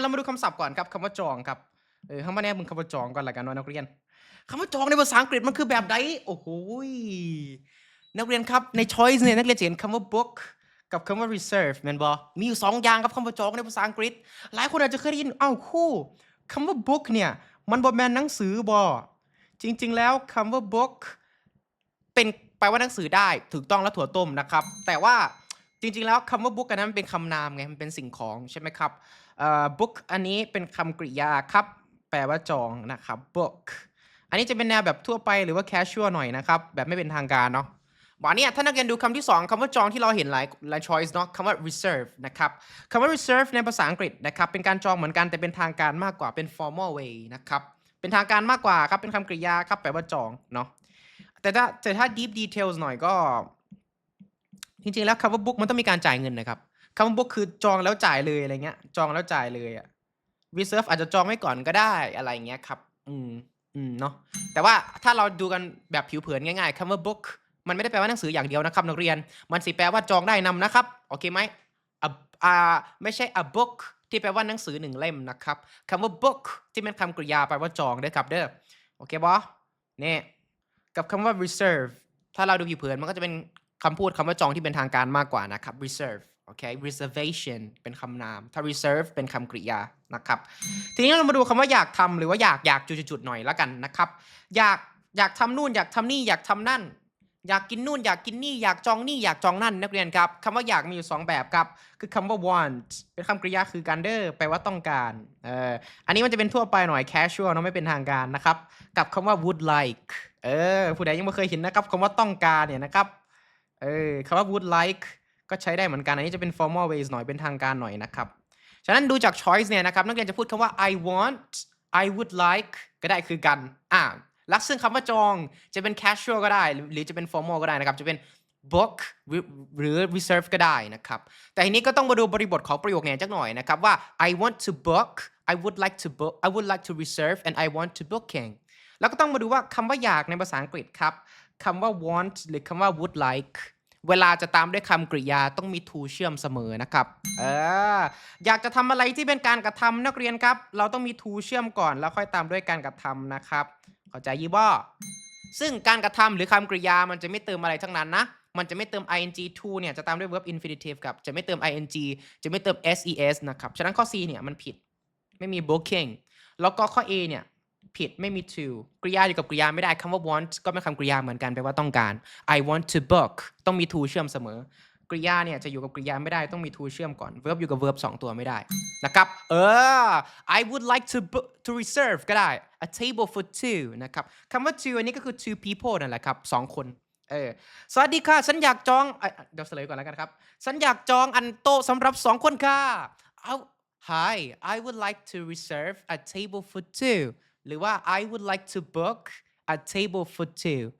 เรามาดูคำศัพท์ก่อนครับคำว่าจองครับเออคำว่าแน่มึงคำว่าจองก่อนละกันเนาะนักเรียนคำว่าจองในภาษาอังกฤษมันคือแบบใดโอ้โหนักเรียนครับใน choice เนี่ยนักเรียนจะเห็นคำว่า book กับคำว่า reserve แมนบอมีอยู่สองอย่างครับคำว่าจองในภาษาอังกฤษ หลายคนอาจจะเคยได้ยินอ้าวคู่คำว่า book เนี่ยมันบอแมนหนังสือบอจริง ๆ แล้วคำว่า book เป็นแปลว่าหนังสือได้ถูกต้องและถั่วต้มนะครับ แต่ว่าจริง ๆ แล้วคำว่า book อันนั้นมันเป็นคำนามไงมันเป็นสิ่งของใช่ไหมครับ book อันนี้เป็นคำกริยาครับ แปลว่าจองนะครับ book อันนี้จะเป็นแนวแบบทั่วไปหรือว่า casual หน่อยนะครับ แบบไม่เป็นทางการเนาะวันนี้ถ้านักเรียนดูคำที่ 2คำว่าจองที่เราเห็นหลายหลาย choice เนาะคำว่า reserve นะครับคำว่า reserve ในภาษาอังกฤษนะครับ เป็นการจองเหมือนกันแต่เป็นทางการมากกว่าเป็น formal way นะครับ เป็นทางการมากกว่าครับ เป็นคำกริยาครับ แปลว่าจองเนาะแต่ถ้าแต่ถ้า deep details หน่อยก็ จริงๆแล้วคำว่า book มันต้องมีการจ่ายเงินนะครับ คำว่า book คือจองแล้วจ่ายเลยอะไรเงี้ย จองแล้วจ่ายเลยอะ reserve อาจจะจองไว้ก่อนก็ได้อะไรเงี้ยครับ อืมอืมเนาะแต่ว่าถ้าเราดูกันแบบผิวเผินง่ายๆคำว่า book มันไม่ได้แปลว่าหนังสืออย่างเดียวนะครับนักเรียน มันสิแปลว่าจองได้นำนะครับโอเคไหมอ่าไม่ใช่ a book ที่แปลว่าหนังสือหนึ่งเล่มนะครับคำว่า book ที่เป็นคำกริยาแปลว่าจองเด้อครับเด้อโอเคบอเนี่ยกับคำว่า reserve ถ้าเราดูผิวเผินมันก็จะเป็นคำพูดคำว่าจองที่เป็นทางการมากกว่านะครับ reserve โอเค reservation เป็นคำนาม ถ้า reserve เป็นคำกริยานะครับ ทีนี้เรามาดูคำว่าอยากทำหรือว่าอยากอยากจุดๆหน่อยแล้วกันนะครับ อยากอยากทำนู่นอยากทำนี่อยากทำนั่น อยากกินนู่นอยากกินนี่อยากจองนี่อยากจองนั่นนักเรียนครับคำว่าอยากมีอยู่สองแบบครับ คือคำว่า want เป็นคำกริยาคือการเดอร์แปลว่าต้องการเอออันนี้มันจะเป็นทั่วไปหน่อย casual เนอะไม่เป็นทางการนะครับ กับคำว่า would like เออผู้ใดยังไม่เคยเห็นนะครับคำว่าต้องการเนี่ยนะครับเออคำว่า would like ก็ใช้ได้เหมือนกัน อันนี้จะเป็น formal ways หน่อยเป็นทางการหน่อยนะครับ ฉะนั้นดูจาก choice เนี่ยนะครับนักเรียนจะพูดคำว่า I want I would like ก็ได้คือกันอ่าลักซึ่งคำว่าจองจะเป็น casual ก็ได้ หรือจะเป็น formal ก็ได้นะครับ จะเป็น book หรือหรือ reserve ก็ได้นะครับ แต่ทีนี้ก็ต้องมาดูบริบทของประโยคเนี่ยจักหน่อยนะครับว่า I want to book I would like to book I would like to reserve and I want to booking แล้วก็ต้องมาดูว่าคำว่าอยากในภาษาอังกฤษครับคำว่า want หรือคำว่า would like เวลาจะตามด้วยคำกริยาต้องมี to เชื่อมเสมอนะครับ เออ อยากจะทำอะไรที่เป็นการกระทำนักเรียนครับ เราต้องมี to เชื่อมก่อนแล้วค่อยตามด้วยการกระทำนะครับ เข้าใจยี่บ้อซึ่งการกระทำหรือคำกริยามันจะไม่เติมอะไรทั้งนั้นนะมันจะไม่เติม ing to เนี่ยจะตามด้วย verb infinitive กับ จะไม่เติม ing จะไม่เติม ses นะครับ ฉะนั้นข้อ C เนี่ยมันผิด ไม่มี booking แล้วก็ข้อ A เนี่ย ผิดไม่มี to กริยาอยู่กับกริยาไม่ได้คำว่า want ก็เป็นคำกริยาเหมือนกันแปลว่าต้องการ I want to book ต้องมี to เชื่อมเสมอกริยาเนี่ยจะอยู่กับกริยาไม่ได้ต้องมี to เชื่อมก่อน verb อยู่กับ verb สองตัวไม่ได้นะครับเออ I would like to book to reserve ก็ได้ a table for two นะครับคำว่า two อันนี้ก็คือ two people นั่นแหละครับสองคนเออสวัสดีค่ะ ฉันอยากจองเออเดี๋ยวเฉลยก่อนแล้วกันครับ ฉันอยากจองอันโต๊ะสำหรับสองคนค่ะเอา Hi I would like to reserve a table for two หรือว่า I would like to book a table for two